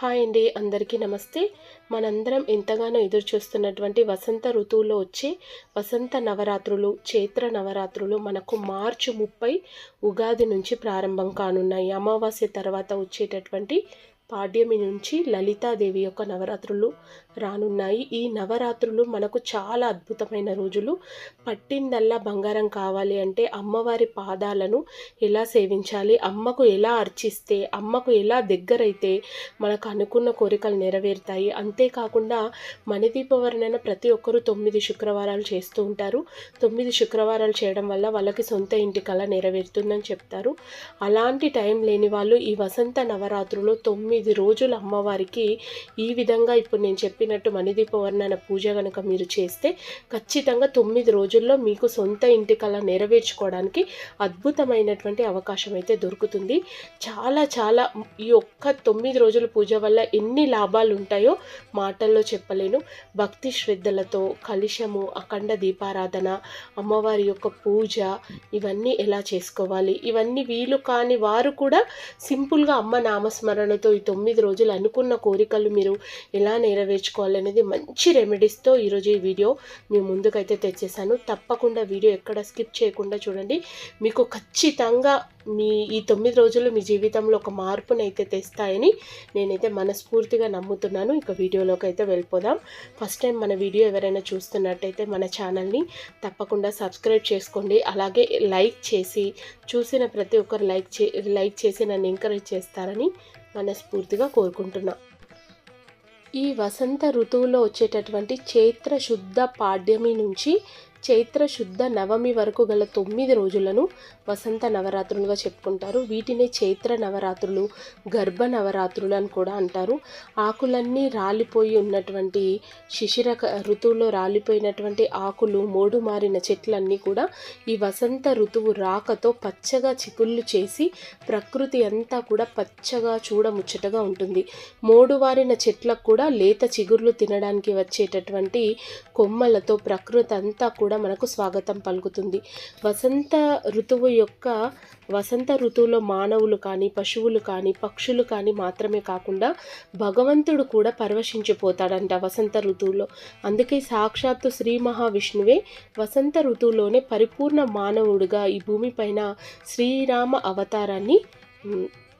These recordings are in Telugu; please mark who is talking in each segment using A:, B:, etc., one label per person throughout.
A: హాయ్ అండి అందరికీ నమస్తే. మనందరం ఎంతగానో ఎదురు చూస్తున్నటువంటి వసంత ఋతువులో వచ్చే వసంత నవరాత్రులు చైత్ర నవరాత్రులు మనకు మార్చి ముప్పై ఉగాది నుంచి ప్రారంభం కానున్నాయి. అమావాస్య తర్వాత వచ్చేటటువంటి పాడ్యమి నుంచి లలితాదేవి యొక్క నవరాత్రులు రానున్నాయి. ఈ నవరాత్రులు మనకు చాలా అద్భుతమైన రోజులు. పట్టిందల్లా బంగారం కావాలి అంటే అమ్మవారి పాదాలను ఎలా సేవించాలి? అమ్మకు ఎలా అర్చిస్తే అమ్మకు ఎలా దగ్గరైతే మనకు అనుకున్న కోరికలు నెరవేరుతాయి. అంతేకాకుండా మణిదీపవర్ణన ప్రతి ఒక్కరూ తొమ్మిది శుక్రవారాలు చేస్తూ ఉంటారు. తొమ్మిది శుక్రవారాలు చేయడం వల్ల వాళ్ళకి సొంత ఇంటి కళ నెరవేరుతుందని చెప్తారు. అలాంటి టైం లేని వాళ్ళు ఈ వసంత నవరాత్రులు తొమ్మిది రోజులు అమ్మవారికి ఈ విధంగా ఇప్పుడు నేను చెప్పినట్టు మణిదీప వర్ణన పూజ కనుక మీరు చేస్తే ఖచ్చితంగా తొమ్మిది రోజుల్లో మీకు సొంత ఇంటి కళ నెరవేర్చుకోవడానికి అద్భుతమైనటువంటి అవకాశం అయితే దొరుకుతుంది. చాలా చాలా ఈ ఒక్క తొమ్మిది రోజుల పూజ వల్ల ఎన్ని లాభాలు ఉంటాయో మాటల్లో చెప్పలేను. భక్తి శ్రద్ధలతో కలుషము అఖండ దీపారాధన అమ్మవారి యొక్క పూజ ఇవన్నీ ఎలా చేసుకోవాలి? ఇవన్నీ వీలు కాని వారు కూడా సింపుల్గా అమ్మ నామస్మరణతో ఈ తొమ్మిది రోజులు అనుకున్న కోరికలు మీరు ఎలా నెరవేర్చు అనేది మంచి రెమెడీస్తో ఈరోజు ఈ వీడియో మీ ముందుకైతే తెచ్చేసాను. తప్పకుండా వీడియో ఎక్కడ స్కిప్ చేయకుండా చూడండి. మీకు ఖచ్చితంగా మీ ఈ తొమ్మిది రోజులు మీ జీవితంలో ఒక మార్పునైతే తెస్తాయని నేనైతే మనస్ఫూర్తిగా నమ్ముతున్నాను. ఇక వీడియోలోకి అయితే వెళ్ళిపోదాం. ఫస్ట్ టైం మన వీడియో ఎవరైనా చూస్తున్నట్టయితే మన ఛానల్ని తప్పకుండా సబ్స్క్రైబ్ చేసుకోండి. అలాగే లైక్ చేసి చూసిన ప్రతి ఒక్కరు లైక్ చే లైక్ చేసి నన్ను ఎంకరేజ్ చేస్తారని మనస్ఫూర్తిగా కోరుకుంటున్నాను ఈ వసంత ఋతువులో వచ్చేటటువంటి చైత్ర శుద్ధ పాడ్యమి నుంచి చైత్ర శుద్ధ నవమి వరకు గల తొమ్మిది రోజులను వసంత నవరాత్రులుగా చెప్పుకుంటారు. వీటిని చైత్ర నవరాత్రులు గర్భ నవరాత్రులు అని కూడా అంటారు. ఆకులన్నీ రాలిపోయి ఉన్నటువంటి శిశిర ఋతువులో రాలిపోయినటువంటి ఆకులు మోడు మారిన చెట్లన్నీ కూడా ఈ వసంత ఋతువు రాకతో పచ్చగా చిగుళ్ళు చేసి ప్రకృతి అంతా కూడా పచ్చగా చూడముచ్చటగా ఉంటుంది. మోడువారిన చెట్లకు కూడా లేత చిగుర్లు తినడానికి వచ్చేటటువంటి కొమ్మలతో ప్రకృతి అంతా కూడా కూడా మనకు స్వాగతం పలుకుతుంది. వసంత ఋతువు యొక్క వసంత ఋతువులో మానవులు కానీ పశువులు కానీ పక్షులు కానీ మాత్రమే కాకుండా భగవంతుడు కూడా పరవశించిపోతాడంట వసంత ఋతువులో. అందుకే సాక్షాత్తు శ్రీ మహావిష్ణువే వసంత ఋతువులోనే పరిపూర్ణ మానవుడిగా ఈ భూమిపైన శ్రీరామ అవతారాన్ని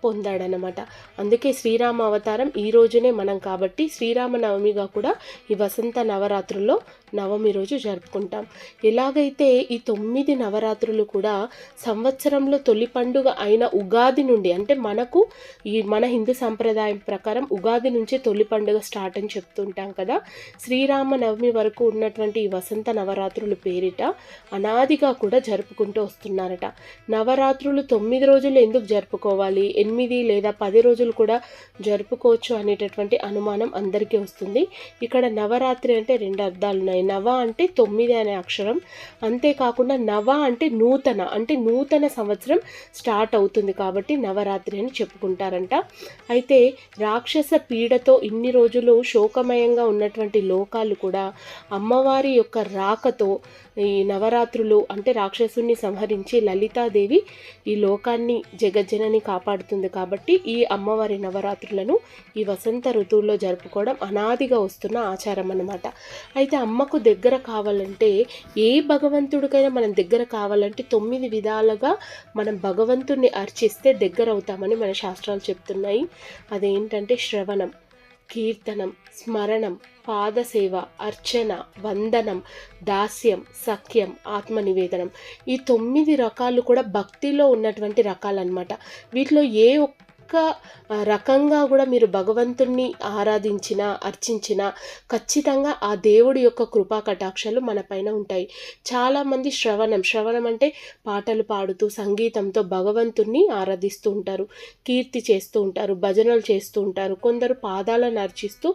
A: పొందాడనమాట అందుకే శ్రీరామ అవతారం ఈ రోజునే మనం కాబట్టి శ్రీరామనవమిగా కూడా ఈ వసంత నవరాత్రుల్లో నవమి రోజు జరుపుకుంటాం. ఎలాగైతే ఈ తొమ్మిది నవరాత్రులు కూడా సంవత్సరంలో తొలి పండుగ అయిన ఉగాది నుండి అంటే మనకు ఈ మన హిందూ సంప్రదాయం ప్రకారం ఉగాది నుంచి తొలి పండుగ స్టార్ట్ అని చెప్తుంటాం కదా. శ్రీరామ నవమి వరకు ఉన్నటువంటి ఈ వసంత నవరాత్రులు పేరిట అనాదిగా కూడా జరుపుకుంటూ వస్తున్నారట. నవరాత్రులు తొమ్మిది రోజులు ఎందుకు జరుపుకోవాలి? ఎనిమిది లేదా పది రోజులు కూడా జరుపుకోవచ్చు అనేటటువంటి అనుమానం అందరికీ వస్తుంది. ఇక్కడ నవరాత్రి అంటే రెండు అర్థాలు ఉన్నాయి నవ అంటే తొమ్మిది అనే అక్షరం. అంతేకాకుండా నవ అంటే నూతన అంటే నూతన సంవత్సరం స్టార్ట్ అవుతుంది కాబట్టి నవరాత్రి అని చెప్పుకుంటారంట. అయితే రాక్షస పీడతో ఇన్ని రోజులు శోకమయంగా ఉన్నటువంటి లోకాలు కూడా అమ్మవారి యొక్క రాకతో ఈ నవరాత్రులు అంటే రాక్షసుని సంహరించి లలితాదేవి ఈ లోకాన్ని జగజ్జనని కాపాడుతుంది కాబట్టి ఈ అమ్మవారి నవరాత్రులను ఈ వసంత ఋతువులో జరుపుకోవడం అనాదిగా వస్తున్న ఆచారం అన్నమాట. అయితే అమ్మకు దగ్గర కావాలంటే ఏ భగవంతుడికైనా మనం దగ్గర కావాలంటే తొమ్మిది విధాలుగా మనం భగవంతుణ్ణి అర్చిస్తే దగ్గర అవుతామని మన శాస్త్రాలు చెప్తున్నాయి. అదేంటంటే శ్రవణం. కీర్తనం స్మరణం పాదసేవ అర్చన వందనం దాస్యం సఖ్యం ఆత్మనివేదనం. ఈ తొమ్మిది రకాలు కూడా భక్తిలో ఉన్నటువంటి రకాలన్నమాట. వీటిలో ఏ ఒక్క రకంగా కూడా మీరు భగవంతుణ్ణి ఆరాధించిన అర్చించిన ఖచ్చితంగా ఆ దేవుడి యొక్క కృపా కటాక్షాలు మన పైన ఉంటాయి. చాలామంది శ్రవణం శ్రవణం అంటే పాటలు పాడుతూ సంగీతంతో భగవంతుణ్ణి ఆరాధిస్తూ ఉంటారు కీర్తి చేస్తూ ఉంటారు భజనలు చేస్తూ ఉంటారు కొందరు పాదాలను అర్చిస్తూ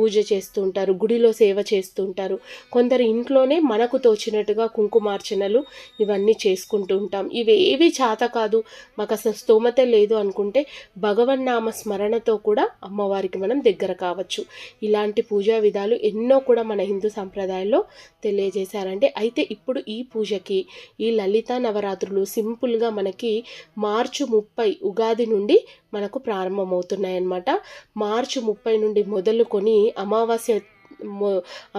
A: పూజ చేస్తుంటారు గుడిలో సేవ చేస్తుంటారు. కొందరు ఇంట్లోనే మనకు తోచినట్టుగా కుంకుమార్చనలు ఇవన్నీ చేసుకుంటూ ఉంటాం. ఇవేవి చాత చేత కాదు. మాకు అసలు స్తోమత లేదు అనుకుంటే భగవన్నామ స్మరణతో కూడా అమ్మవారికి మనం దగ్గర కావచ్చు. ఇలాంటి పూజా విధాలు ఎన్నో కూడా మన హిందూ సంప్రదాయంలో తెలియజేశారంటే అయితే ఇప్పుడు ఈ పూజకి ఈ లలిత నవరాత్రులు సింపుల్గా మనకి మార్చి ముప్పై ఉగాది నుండి మనకు ప్రారంభమవుతున్నాయన్నమాట. మార్చి ముప్పై నుండి మొదలుకొని అమావాస్య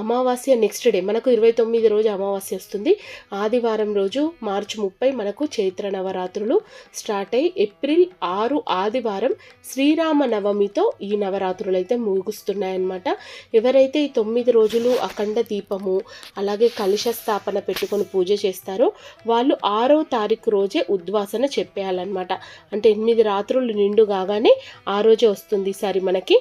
A: అమావాస్య నెక్స్ట్ డే మనకు ఇరవై తొమ్మిది రోజు అమావాస్య వస్తుంది. ఆదివారం రోజు మార్చి ముప్పై మనకు చైత్ర నవరాత్రులు స్టార్ట్ అయ్యి ఏప్రిల్ ఆరు ఆదివారం శ్రీరామ నవమితో ఈ నవరాత్రులు అయితే ముగుస్తున్నాయన్నమాట. ఎవరైతే ఈ తొమ్మిది రోజులు అఖండ దీపము అలాగే కలుష స్థాపన పెట్టుకొని పూజ చేస్తారో వాళ్ళు ఆరో తారీఖు రోజే ఉద్వాసన చెప్పేయాలన్నమాట. అంటే ఎనిమిది రాత్రులు నిండు కాగానే ఆ రోజే వస్తుంది ఈసారి మనకి.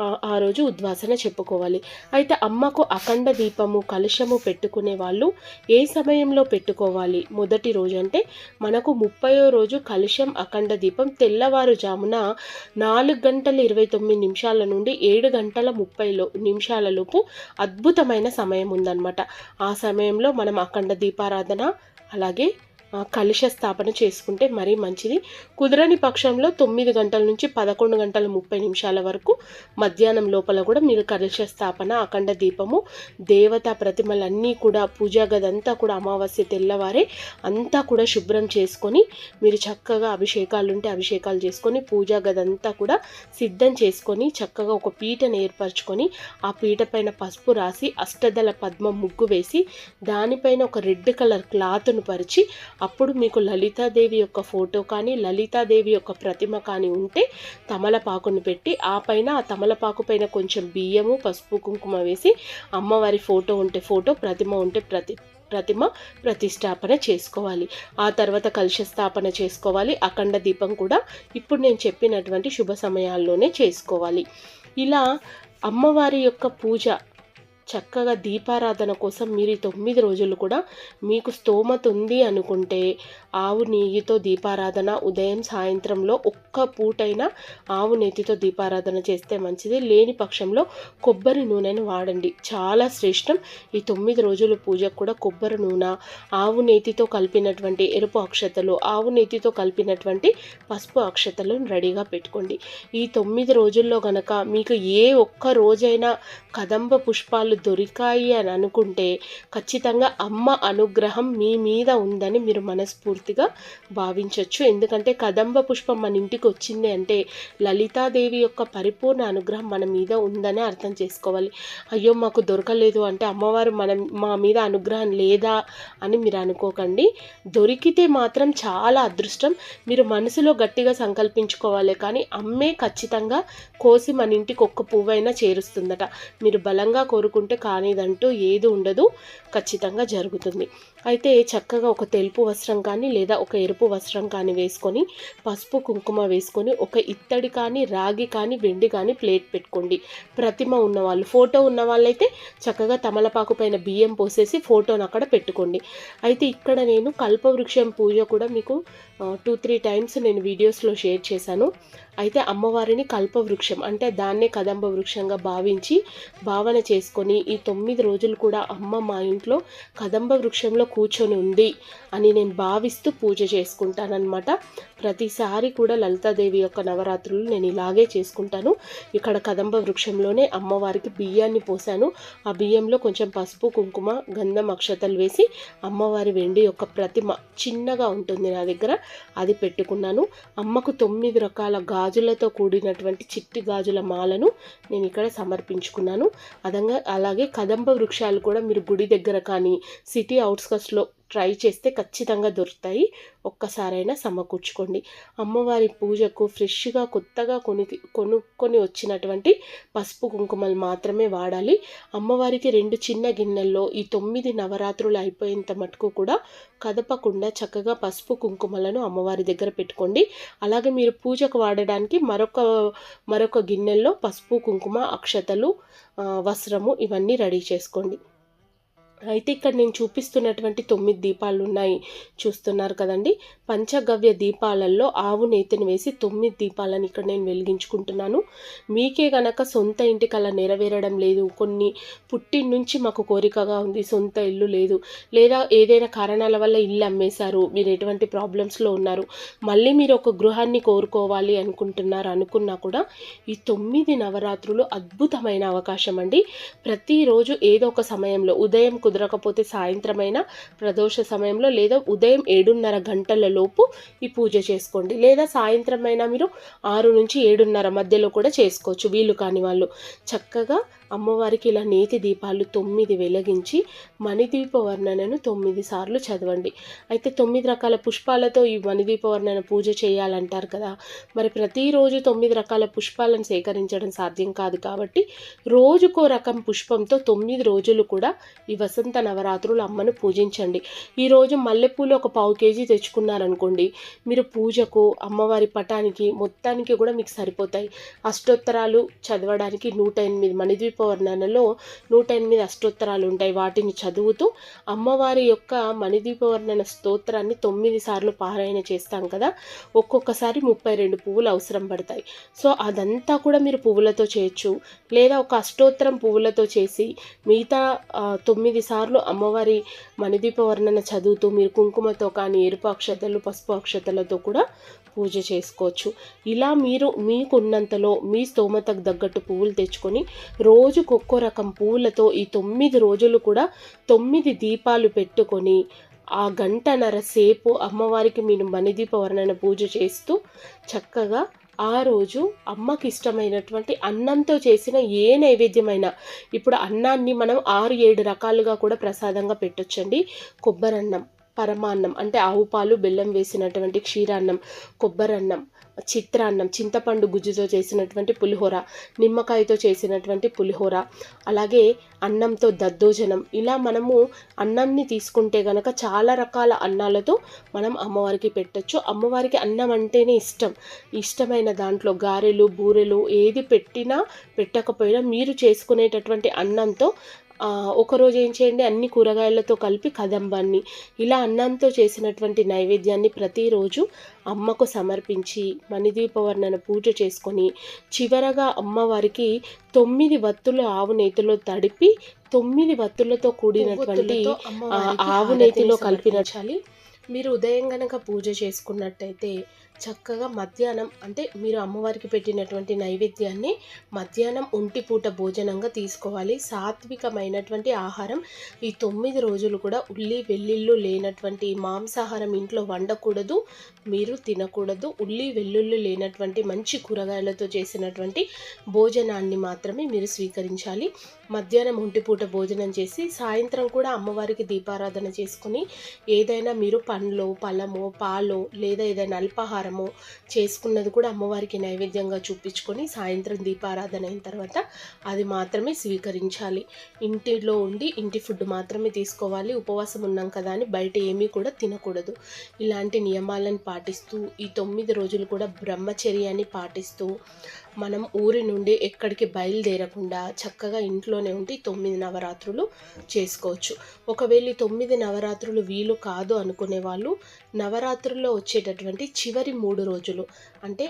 A: ఆ రోజు ఉద్వాసన చెప్పుకోవాలి. అయితే అమ్మకు అఖండ దీపము కలుషము పెట్టుకునే వాళ్ళు ఏ సమయంలో పెట్టుకోవాలి? మొదటి రోజు అంటే మనకు ముప్పయో రోజు కలుషం అఖండ దీపం తెల్లవారుజామున నాలుగు గంటల ఇరవై తొమ్మిది నిమిషాల నుండి ఏడు గంటల ముప్పై నిమిషాలలోపు అద్భుతమైన సమయం ఉందన్నమాట. ఆ సమయంలో మనం అఖండ దీపారాధన అలాగే కలుష స్థాపన చేసుకుంటే మరీ మంచిది. కుదరని పక్షంలో తొమ్మిది గంటల నుంచి పదకొండు గంటల ముప్పై నిమిషాల వరకు మధ్యాహ్నం లోపల కూడా మీరు కలుష స్థాపన అఖండ దీపము దేవతా ప్రతిమలన్నీ కూడా పూజా గది అంతా కూడా అమావాస్య తెల్లవారే అంతా కూడా శుభ్రం చేసుకొని మీరు చక్కగా అభిషేకాలు ఉంటే అభిషేకాలు చేసుకొని పూజా గది అంతా కూడా సిద్ధం చేసుకొని చక్కగా ఒక పీటను ఏర్పరచుకొని ఆ పీట పైన పసుపు రాసి అష్టదళ పద్మ ముగ్గు వేసి దానిపైన ఒక రెడ్ కలర్ క్లాత్ను పరిచి అప్పుడు మీకు లలితాదేవి యొక్క ఫోటో కానీ లలితాదేవి యొక్క ప్రతిమ కానీ ఉంటే తమలపాకును పెట్టి ఆ పైన ఆ తమలపాకు పైన కొంచెం బియ్యము పసుపు కుంకుమ వేసి అమ్మవారి ఫోటో ఉంటే ఫోటో ప్రతిమ ఉంటే ప్రతి ప్రతిమ ప్రతిష్టాపన చేసుకోవాలి. ఆ తర్వాత కలుష స్థాపన చేసుకోవాలి. అఖండ దీపం కూడా ఇప్పుడు నేను చెప్పినటువంటి శుభ సమయాల్లోనే చేసుకోవాలి. ఇలా అమ్మవారి యొక్క పూజ చక్కగా దీపారాధన కోసం మీరు ఈ తొమ్మిది రోజులు కూడా మీకు స్తోమత ఉంది అనుకుంటే ఆవు నెయ్యితో దీపారాధన ఉదయం సాయంత్రంలో ఒక్క పూటైనా ఆవు నెయ్యితో దీపారాధన చేస్తే మంచిది. లేని పక్షంలో కొబ్బరి నూనెను వాడండి. చాలా శ్రేష్టం. ఈ తొమ్మిది రోజుల పూజకు కూడా కొబ్బరి నూనె ఆవు నేతితో కలిపినటువంటి ఎరుపు అక్షతలు ఆవు నేతితో కలిపినటువంటి పసుపు అక్షతలను రెడీగా పెట్టుకోండి. ఈ తొమ్మిది రోజుల్లో గనక మీకు ఏ ఒక్క రోజైనా కదంబ పుష్పాలు దొరికాయి అని అనుకుంటే ఖచ్చితంగా అమ్మ అనుగ్రహం మీ మీద ఉందని మీరు మనస్ఫూర్తి మనస్ఫూర్తిగా భావించవచ్చు ఎందుకంటే కదంబ పుష్పం మన ఇంటికి వచ్చింది అంటే లలితాదేవి యొక్క పరిపూర్ణ అనుగ్రహం మన మీద ఉందని అర్థం చేసుకోవాలి. అయ్యో మాకు దొరకలేదు అంటే అమ్మవారు మనం మా మీద అనుగ్రహం లేదా అని మీరు అనుకోకండి. దొరికితే మాత్రం చాలా అదృష్టం. మీరు మనసులో గట్టిగా సంకల్పించుకోవాలి కానీ అమ్మే ఖచ్చితంగా కోసి మన ఇంటికి ఒక్క పువ్వైనా చేరుస్తుందట. మీరు బలంగా కోరుకుంటే కానిదంటూ ఏది ఉండదు. ఖచ్చితంగా జరుగుతుంది. అయితే చక్కగా ఒక తెలుపు వస్త్రం కానీ లేదా ఒక ఎరుపు వస్త్రం కానీ వేసుకొని పసుపు కుంకుమ వేసుకొని ఒక ఇత్తడి కానీ రాగి కానీ వెండి కానీ ప్లేట్ పెట్టుకోండి. ప్రతిమ ఉన్నవాళ్ళు ఫోటో ఉన్న వాళ్ళైతే చక్కగా తమలపాకు పైన బియ్యం పోసేసి ఫోటోను అక్కడ పెట్టుకోండి. అయితే ఇక్కడ నేను కల్పవృక్షం పూజ కూడా మీకు టూ త్రీ టైమ్స్ నేను వీడియోస్లో షేర్ చేశాను. అయితే అమ్మవారిని కల్పవృక్షం అంటే దాన్నే కదంబ వృక్షంగా భావించి భావన చేసుకొని ఈ తొమ్మిది రోజులు కూడా అమ్మ మా ఇంట్లో కదంబ వృక్షంలో కూర్చొని ఉంది అని నేను భావిస్తూ పూజ చేసుకుంటానన్నమాట. ప్రతిసారి కూడా లలితాదేవి యొక్క నవరాత్రులు నేను ఇలాగే చేసుకుంటాను. ఇక్కడ కదంబ వృక్షంలోనే అమ్మవారికి బియ్యాన్ని పోసాను. ఆ బియ్యంలో కొంచెం పసుపు కుంకుమ గంధం అక్షతలు వేసి అమ్మవారి వెండి యొక్క ప్రతిమ చిన్నగా ఉంటుంది నా దగ్గర. అది పెట్టుకున్నాను. అమ్మకు తొమ్మిది రకాల గాజులతో కూడినటువంటి చిట్టి గాజుల మాలను నేను ఇక్కడ సమర్పించుకున్నాను. అదంగా అలాగే కదంబ వృక్షాలు కూడా మీరు గుడి దగ్గర కానీ సిటీ అవుట్స్కట్స్లో ట్రై చేస్తే ఖచ్చితంగా దొరుకుతాయి. ఒక్కసారైనా సమకూర్చుకోండి. అమ్మవారి పూజకు ఫ్రెష్గా కొత్తగా కొని కొనుక్కొని వచ్చినటువంటి పసుపు కుంకుమలు మాత్రమే వాడాలి. అమ్మవారికి రెండు చిన్న గిన్నెల్లో ఈ తొమ్మిది నవరాత్రులు అయిపోయేంత మటుకు కూడా కదపకుండా చక్కగా పసుపు కుంకుమలను అమ్మవారి దగ్గర పెట్టుకోండి. అలాగే మీరు పూజకు వాడడానికి మరొక మరొక గిన్నెల్లో పసుపు కుంకుమ అక్షతలు వస్త్రము ఇవన్నీ రెడీ చేసుకోండి. అయితే ఇక్కడ నేను చూపిస్తున్నటువంటి తొమ్మిది దీపాలు ఉన్నాయి. చూస్తున్నారు కదండి? పంచగవ్య దీపాలలో ఆవు నేతిని వేసి తొమ్మిది దీపాలను ఇక్కడ నేను వెలిగించుకుంటున్నాను. మీకే గనక సొంత ఇంటికి అలా నెరవేరడం లేదు. కొన్ని పుట్టిన నుంచి మాకు కోరికగా ఉంది. సొంత ఇల్లు లేదు. లేదా ఏదైనా కారణాల వల్ల ఇల్లు అమ్మేశారు. మీరు ఎటువంటి ప్రాబ్లమ్స్లో ఉన్నారు? మళ్ళీ మీరు ఒక గృహాన్ని కోరుకోవాలి అనుకుంటున్నారు అనుకున్నా కూడా ఈ తొమ్మిది నవరాత్రులు అద్భుతమైన అవకాశం అండి. ప్రతిరోజు ఏదో ఒక సమయంలో ఉదయం కుదరకపోతే సాయంత్రమైనా ప్రదోష సమయంలో లేదా ఉదయం ఏడున్నర గంటల లోపు ఈ పూజ చేసుకోండి. లేదా సాయంత్రం అయినా మీరు ఆరు నుంచి ఏడున్నర మధ్యలో కూడా చేసుకోవచ్చు. వీలు కాని వాళ్ళు. చక్కగా అమ్మవారికి ఇలా నేతి దీపాలు తొమ్మిది వెలిగించి మణిదీప వర్ణనను తొమ్మిది సార్లు చదవండి. అయితే తొమ్మిది రకాల పుష్పాలతో ఈ మణిదీప వర్ణన పూజ చేయాలంటారు కదా. మరి ప్రతిరోజు తొమ్మిది రకాల పుష్పాలను సేకరించడం సాధ్యం కాదు కాబట్టి రోజుకో రకం పుష్పంతో తొమ్మిది రోజులు కూడా ఈ వసంత నవరాత్రులు అమ్మను పూజించండి. ఈరోజు మల్లెపూలు ఒక పావు కేజీ తెచ్చుకున్నారనుకోండి మీరు పూజకు అమ్మవారి పటానికి మొత్తానికి కూడా మీకు సరిపోతాయి. అష్టోత్తరాలు చదవడానికి నూట ఎనిమిది మణిద్వీప మణిదీపవర్ణనలో నూట ఎనిమిది అష్టోత్తరాలు ఉంటాయి. వాటిని చదువుతూ అమ్మవారి యొక్క మణిదీపవర్ణన స్తోత్రాన్ని తొమ్మిది సార్లు పారాయణ చేస్తాం కదా. ఒక్కొక్కసారి ముప్పై రెండు పువ్వులు అవసరం పడతాయి. సో అదంతా కూడా మీరు పువ్వులతో చేయొచ్చు. లేదా ఒక అష్టోత్తరం పువ్వులతో చేసి మిగతా తొమ్మిది సార్లు అమ్మవారి మణిదీప వర్ణన చదువుతూ మీరు కుంకుమతో కానీ ఎరుపు అక్షతలు పసుపు అక్షతలతో కూడా పూజ చేసుకోవచ్చు. ఇలా మీరు మీకున్నంతలో మీ స్తోమతకు తగ్గట్టు పువ్వులు తెచ్చుకొని రోజుకు ఒక్కో రకం పువ్వులతో ఈ తొమ్మిది రోజులు కూడా తొమ్మిది దీపాలు పెట్టుకొని ఆ గంటన్నర సేపు అమ్మవారికి మీరు మణిదీప వర్ణన పూజ చేస్తూ చక్కగా ఆ రోజు అమ్మకి ఇష్టమైనటువంటి అన్నంతో చేసిన ఏ నైవేద్యమైనా ఇప్పుడు అన్నాన్ని మనం ఆరు ఏడు రకాలుగా కూడా ప్రసాదంగా పెట్టొచ్చండి. కొబ్బరన్నం పరమాన్నం అంటే ఆవు పాలు బెల్లం వేసినటువంటి క్షీరాన్నం కొబ్బరన్నం చిత్రాన్నం చింతపండు గుజ్జుతో చేసినటువంటి పులిహోర నిమ్మకాయతో చేసినటువంటి పులిహోర అలాగే అన్నంతో దద్దోజనం. ఇలా మనము అన్నంని తీసుకుంటే గనక చాలా రకాల అన్నాలతో మనం అమ్మవారికి పెట్టొచ్చు. అమ్మవారికి అన్నం అంటేనే ఇష్టం. ఇష్టమైన దాంట్లో గారెలు బూరెలు ఏది పెట్టినా పెట్టకపోయినా మీరు చేసుకునేటటువంటి అన్నంతో ఒకరోజు ఏం చేయండి అన్ని కూరగాయలతో కలిపి కదంబాన్ని ఇలా అన్నంతో చేసినటువంటి నైవేద్యాన్ని ప్రతిరోజు అమ్మకు సమర్పించి మణిదీపవర్ణన పూజ చేసుకొని చివరగా అమ్మవారికి తొమ్మిది వత్తులు ఆవు నేతిలో తడిపి తొమ్మిది వత్తులతో కూడినటువంటి ఆవు నేతిలో కలిపినచాలి మీరు ఉదయం గనక పూజ చేసుకున్నట్టయితే చక్కగా మధ్యాహ్నం అంటే మీరు అమ్మవారికి పెట్టినటువంటి నైవేద్యాన్ని మధ్యాహ్నం ఒంటి పూట భోజనంగా తీసుకోవాలి. సాత్వికమైనటువంటి ఆహారం. ఈ తొమ్మిది రోజులు కూడా ఉల్లి వెల్లుల్లు లేనటువంటి మాంసాహారం ఇంట్లో వండకూడదు మీరు తినకూడదు. ఉల్లి వెల్లుల్లు లేనటువంటి మంచి కూరగాయలతో చేసినటువంటి భోజనాన్ని మాత్రమే మీరు స్వీకరించాలి. మధ్యాహ్నం ఒంటిపూట భోజనం చేసి సాయంత్రం కూడా అమ్మవారికి దీపారాధన చేసుకుని ఏదైనా మీరు పండ్లు పళ్ళము పాలు లేదా ఏదైనా అల్పాహారం అల్పాహారము చేసుకున్నది కూడా అమ్మవారికి నైవేద్యంగా చూపించుకొని సాయంత్రం దీపారాధన అయిన తర్వాత అది మాత్రమే స్వీకరించాలి. ఇంటిలో ఉండి ఇంటి ఫుడ్ మాత్రమే తీసుకోవాలి. ఉపవాసం ఉన్నాం కదా అని బయట ఏమీ కూడా తినకూడదు. ఇలాంటి నియమాలను పాటిస్తూ ఈ తొమ్మిది రోజులు కూడా బ్రహ్మచర్యాన్ని పాటిస్తూ మనం ఊరి నుండి ఎక్కడికి బయలుదేరకుండా చక్కగా ఇంట్లోనే ఉండి తొమ్మిది నవరాత్రులు చేసుకోవచ్చు. ఒకవేళ తొమ్మిది నవరాత్రులు వీలు కాదు అనుకునే వాళ్ళు నవరాత్రుల్లో వచ్చేటటువంటి చివరి మూడు రోజులు అంటే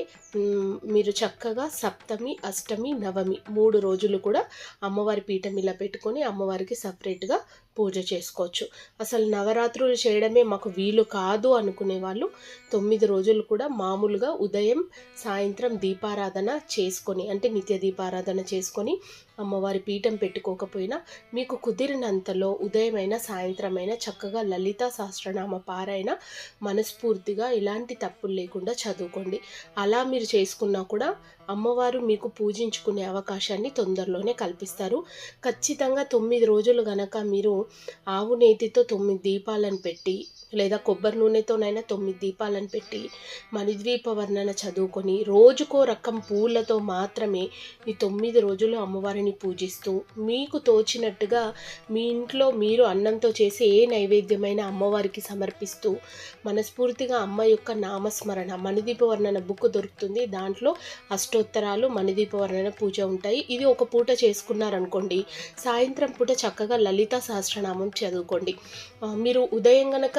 A: మీరు చక్కగా సప్తమి అష్టమి నవమి మూడు రోజులు కూడా అమ్మవారి పీఠం ఇలా పెట్టుకొని అమ్మవారికి సపరేట్గా పూజ చేసుకోవచ్చు. అసలు నవరాత్రులు చేయడమే మాకు వీలు కాదు అనుకునే వాళ్ళు తొమ్మిది రోజులు కూడా మామూలుగా ఉదయం సాయంత్రం దీపారాధన చేసుకొని అంటే నిత్య దీపారాధన చేసుకొని అమ్మవారి పీఠం పెట్టుకోకపోయినా మీకు కుదిరినంతలో ఉదయమైన సాయంత్రమైన చక్కగా లలిత సహస్రనామ పారాయణ మనస్ఫూర్తిగా ఎలాంటి తప్పులు లేకుండా చదువుకోండి. అలా మీరు చేసుకున్నా కూడా అమ్మవారు మీకు పూజించుకునే అవకాశాన్ని తొందరలోనే కల్పిస్తారు. ఖచ్చితంగా తొమ్మిది రోజులు గనక మీరు ఆవు నేతితో తొమ్మిది దీపాలను పెట్టి లేదా కొబ్బరి నూనెతోనైనా తొమ్మిది దీపాలను పెట్టి మణిద్వీప వర్ణన చదువుకొని రోజుకో రకం పూలతో మాత్రమే ఈ తొమ్మిది రోజులు అమ్మవారిని పూజిస్తూ మీకు తోచినట్టుగా మీ ఇంట్లో మీరు అన్నంతో చేసే ఏ నైవేద్యమైన అమ్మవారికి సమర్పిస్తూ మనస్ఫూర్తిగా అమ్మ యొక్క నామస్మరణ మణిదీప వర్ణన బుక్ దొరుకుతుంది. దాంట్లో అష్టోత్తరాలు మణిదీప వర్ణన పూజ ఉంటాయి. ఇది ఒక పూట చేసుకున్నారనుకోండి సాయంత్రం పూట చక్కగా లలిత సహస్రనామం చదువుకోండి. మీరు ఉదయం గనక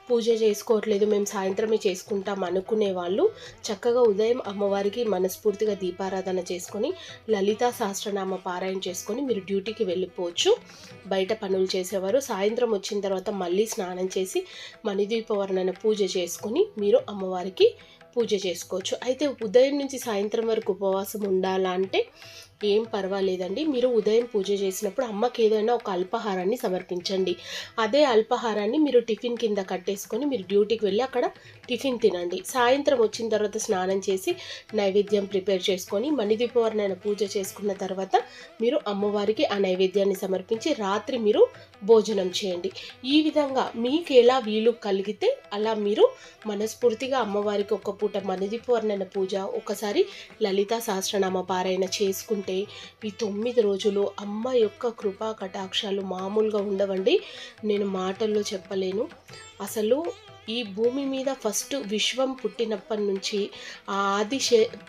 A: పూజ చేసుకోవట్లేదు మేము సాయంత్రమే చేసుకుంటాం అనుకునే వాళ్ళు చక్కగా ఉదయం అమ్మవారికి మనస్ఫూర్తిగా దీపారాధన చేసుకొని లలిత సహస్రనామ పారాయణ చేసుకొని మీరు డ్యూటీకి వెళ్ళిపోవచ్చు. బయట పనులు చేసేవారు. సాయంత్రం వచ్చిన తర్వాత మళ్ళీ స్నానం చేసి మణిదీపవర్ణన పూజ చేసుకొని మీరు అమ్మవారికి పూజ చేసుకోవచ్చు. అయితే ఉదయం నుంచి సాయంత్రం వరకు ఉపవాసం ఉండాలంటే ఏం పర్వాలేదండి. మీరు ఉదయం పూజ చేసినప్పుడు అమ్మకి ఏదైనా ఒక అల్పాహారాన్ని సమర్పించండి. అదే అల్పాహారాన్ని మీరు టిఫిన్ కింద కట్టేసి తీసుకొని మీరు డ్యూటీకి వెళ్ళి అక్కడ టిఫిన్ తినండి. సాయంత్రం వచ్చిన తర్వాత స్నానం చేసి నైవేద్యం ప్రిపేర్ చేసుకొని మణిదీపవారినైనా పూజ చేసుకున్న తర్వాత మీరు అమ్మవారికి ఆ నైవేద్యాన్ని సమర్పించి రాత్రి మీరు భోజనం చేయండి. ఈ విధంగా మీకు ఎలా వీలు కలిగితే అలా మీరు మనస్ఫూర్తిగా అమ్మవారికి ఒక పూట మణిదీపవర్ణన పూజ ఒకసారి లలిత సహస్రనామ పారాయణ చేసుకుంటే ఈ తొమ్మిది రోజులు అమ్మ యొక్క కృపా కటాక్షాలు మామూలుగా ఉండవండి. నేను మాటల్లో చెప్పలేను. అసలు ఈ భూమి మీద ఫస్ట్ విశ్వం పుట్టినప్పటి నుంచి ఆ ఆది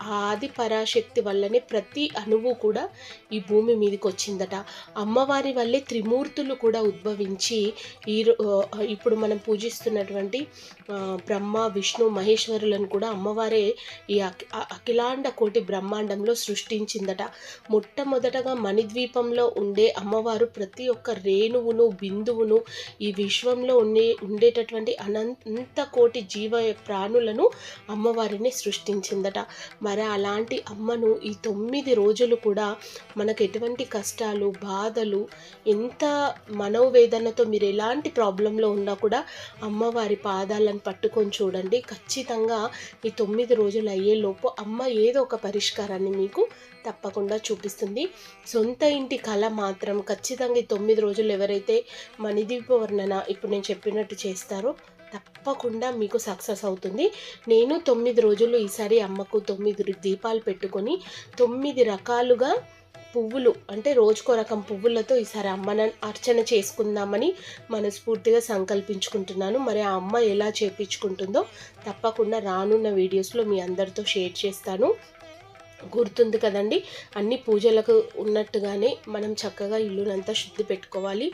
A: ఆ ఆది పరాశక్తి వల్లనే ప్రతి అణువు కూడా ఈ భూమి మీదకి వచ్చిందట అమ్మవారి వల్లే త్రిమూర్తులు కూడా ఉద్భవించి ఈ ఇప్పుడు మనం పూజిస్తున్నటువంటి బ్రహ్మ విష్ణు మహేశ్వరులను కూడా అమ్మవారే ఈ అఖి- అఖిలాండ కోటి బ్రహ్మాండంలో సృష్టించిందట. మొట్టమొదటగా మణిద్వీపంలో ఉండే అమ్మవారు ప్రతి ఒక్క రేణువును బిందువును ఈ విశ్వంలో ఉండే ఉండేటటువంటి అనంత ఇంత కోటి జీవ ప్రాణులను అమ్మవారిని సృష్టించిందట. మరి అలాంటి అమ్మను ఈ తొమ్మిది రోజులు కూడా మనకు ఎటువంటి కష్టాలు బాధలు ఎంత మనోవేదనతో మీరు ఎలాంటి ప్రాబ్లంలో ఉన్నా కూడా అమ్మవారి పాదాలను పట్టుకొని చూడండి. ఖచ్చితంగా ఈ తొమ్మిది రోజులు అయ్యేలోపు అమ్మ ఏదో ఒక పరిష్కారాన్ని మీకు తప్పకుండా చూపిస్తుంది. సొంత ఇంటి కళ మాత్రం ఖచ్చితంగా ఈ తొమ్మిది రోజులు ఎవరైతే మణిదీప వర్ణన ఇప్పుడు నేను చెప్పినట్టు చేస్తారో తప్పకుండా మీకు సక్సెస్ అవుతుంది. నేను తొమ్మిది రోజులు ఈసారి అమ్మకు తొమ్మిది దీపాలు పెట్టుకొని తొమ్మిది రకాలుగా పువ్వులు అంటే రోజుకో రకం పువ్వులతో ఈసారి అమ్మను అర్చన చేసుకుందామని మనస్ఫూర్తిగా సంకల్పించుకుంటున్నాను. మరి ఆ అమ్మ ఎలా చేపించుకుంటుందో తప్పకుండా రానున్న వీడియోస్లో మీ అందరితో షేర్ చేస్తాను. గుర్తుంది కదండి అన్ని పూజలకు ఉన్నట్టుగానే మనం చక్కగా ఇల్లునంతా శుద్ధి పెట్టుకోవాలి.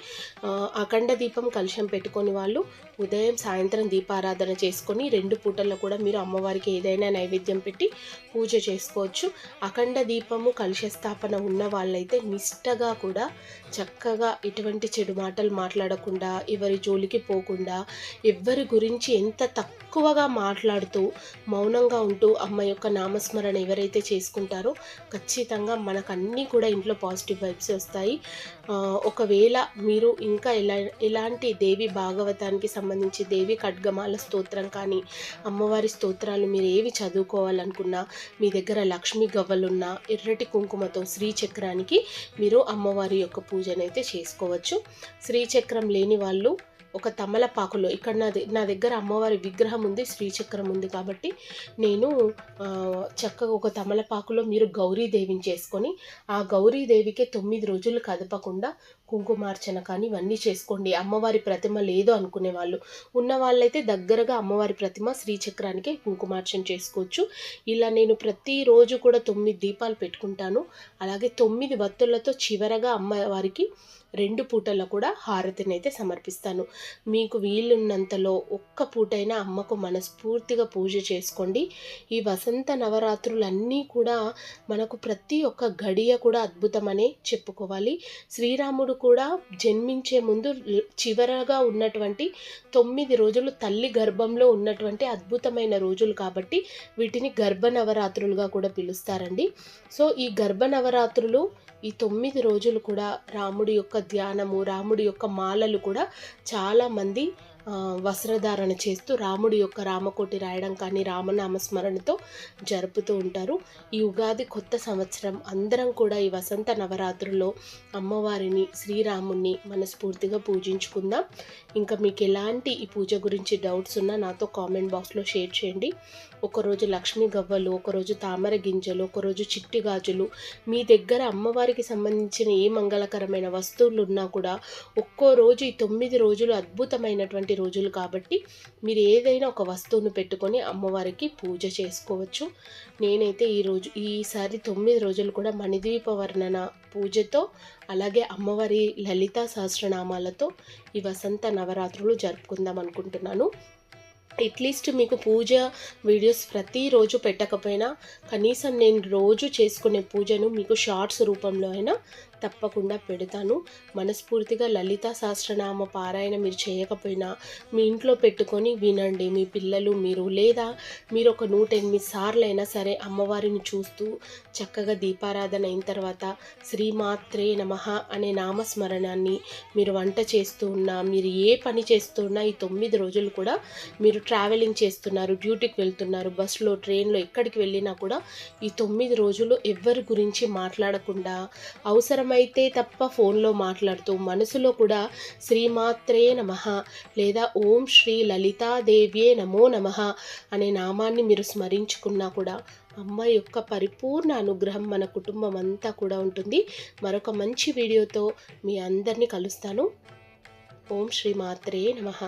A: అఖండ దీపం కలుషం పెట్టుకొని వాళ్ళు ఉదయం సాయంత్రం దీపారాధన చేసుకొని రెండు పూటల్లో కూడా మీరు అమ్మవారికి ఏదైనా నైవేద్యం పెట్టి పూజ చేసుకోవచ్చు. అఖండ దీపము కలుష స్థాపన ఉన్న వాళ్ళైతే నిష్టగా కూడా చక్కగా ఎటువంటి చెడు మాటలు మాట్లాడకుండా ఎవరి జోలికి పోకుండా ఎవ్వరి గురించి ఎంత తక్కువగా మాట్లాడుతూ మౌనంగా ఉంటూ అమ్మ యొక్క నామస్మరణ ఎవరైతే చేసుకుంటారో ఖచ్చితంగా మనకన్నీ కూడా ఇంట్లో పాజిటివ్ వైబ్స్ వస్తాయి. ఒకవేళ మీరు ఇంకా ఎలా ఎలాంటి దేవి భాగవతానికి సంబంధించి దేవి ఖడ్గమాల స్తోత్రం కానీ అమ్మవారి స్తోత్రాలు మీరు ఏవి చదువుకోవాలనుకున్నా మీ దగ్గర లక్ష్మీ గవ్వలున్నా ఎర్రటి కుంకుమతో శ్రీచక్రానికి మీరు అమ్మవారి యొక్క పూజనైతే చేసుకోవచ్చు. శ్రీచక్రం లేని వాళ్ళు ఒక తమలపాకులో ఇక్కడ నా నా దగ్గర అమ్మవారి విగ్రహం ఉంది శ్రీచక్రం ఉంది కాబట్టి నేను చక్కగా ఒక తమలపాకులో మీరు గౌరీదేవిని చేసుకొని ఆ గౌరీదేవికి తొమ్మిది రోజులు కదపకుండా కుంకుమార్చన కానీ ఇవన్నీ చేసుకోండి. అమ్మవారి ప్రతిమ లేదు అనుకునే వాళ్ళు. ఉన్న వాళ్ళైతే దగ్గరగా అమ్మవారి ప్రతిమ శ్రీచక్రానికి కుంకుమార్చన చేసుకోవచ్చు. ఇలా నేను ప్రతిరోజు కూడా తొమ్మిది దీపాలు పెట్టుకుంటాను. అలాగే తొమ్మిది వత్తులతో చివరగా అమ్మవారికి రెండు పూటల్లో కూడా హారతిని అయితే సమర్పిస్తాను. మీకు వీలున్నంతలో ఒక్క పూటైనా అమ్మకు మనస్ఫూర్తిగా పూజ చేసుకోండి. ఈ వసంత నవరాత్రులన్నీ కూడా మనకు ప్రతి ఒక్క గడియ కూడా అద్భుతమనే చెప్పుకోవాలి. శ్రీరాముడు కూడా జన్మించే ముందు చివరగా ఉన్నటువంటి తొమ్మిది రోజులు తల్లి గర్భంలో ఉన్నటువంటి అద్భుతమైన రోజులు కాబట్టి వీటిని గర్భ నవరాత్రులుగా కూడా పిలుస్తారండి. సో ఈ గర్భ నవరాత్రులు ఈ తొమ్మిది రోజులు కూడా రాముడి యొక్క ధ్యానము రాముడి యొక్క మాలలు కూడా చాలామంది వస్త్రధారణ చేస్తూ రాముడి యొక్క రామకోటి రాయడం కానీ రామనామ స్మరణతో జరుపుతూ ఉంటారు. ఈ ఉగాది కొత్త సంవత్సరం అందరం కూడా ఈ వసంత నవరాత్రుల్లో అమ్మవారిని శ్రీరాముణ్ణి మనస్ఫూర్తిగా పూజించుకుందాం. ఇంకా మీకు ఎలాంటి ఈ పూజ గురించి డౌట్స్ ఉన్నా నాతో కామెంట్ బాక్స్లో షేర్ చేయండి. ఒకరోజు లక్ష్మీ గవ్వలు ఒకరోజు తామర గింజలు ఒకరోజు చిట్టి గాజులు. మీ దగ్గర అమ్మవారికి సంబంధించిన ఏ మంగళకరమైన వస్తువులు ఉన్నా కూడా ఒక్కో రోజు ఈ తొమ్మిది రోజులు అద్భుతమైనటువంటి రోజులు కాబట్టి మీరు ఏదైనా ఒక వస్తువును పెట్టుకొని అమ్మవారికి పూజ చేసుకోవచ్చు. నేనైతే ఈరోజు ఈసారి తొమ్మిది రోజులు కూడా మణిద్వీప వర్ణన పూజతో అలాగే అమ్మవారి లలిత సహస్రనామాలతో ఈ వసంత నవరాత్రులు జరుపుకుందాం అనుకుంటున్నాను. అట్లీస్ట్ మీకు పూజ వీడియోస్ ప్రతిరోజు పెట్టకపోయినా కనీసం నేను రోజు చేసుకునే పూజను మీకు షార్ట్స్ రూపంలో అయినా తప్పకుండా పెడతాను. మనస్ఫూర్తిగా లలిత సహస్రనామ పారాయణ మీరు చేయకపోయినా మీ ఇంట్లో పెట్టుకొని వినండి. మీ పిల్లలు మీరు లేదా మీరు ఒక నూట ఎనిమిది సార్లు అయినా సరే అమ్మవారిని చూస్తూ చక్కగా దీపారాధన అయిన తర్వాత శ్రీమాత్రే నమః అనే నామస్మరణాన్ని మీరు వంట చేస్తూ ఉన్నా మీరు ఏ పని చేస్తూ ఉన్నా ఈ తొమ్మిది రోజులు కూడా మీరు ట్రావెలింగ్ చేస్తున్నారు డ్యూటీకి వెళ్తున్నారు బస్సులో ట్రైన్లో ఎక్కడికి వెళ్ళినా కూడా ఈ తొమ్మిది రోజులు ఎవ్వరి గురించి మాట్లాడకుండా అవసరం అయితే తప్ప ఫోన్లో మాట్లాడుతూ మనసులో కూడా శ్రీమాత్రే నమః లేదా ఓం శ్రీ లలితాదేవ్యే నమో నమః అనే నామాన్ని మీరు స్మరించుకున్నా కూడా అమ్మ యొక్క పరిపూర్ణ అనుగ్రహం మన కుటుంబం అంతా కూడా ఉంటుంది. మరొక మంచి వీడియోతో మీ అందరినీ కలుస్తాను. ఓం శ్రీ మాత్రే నమః.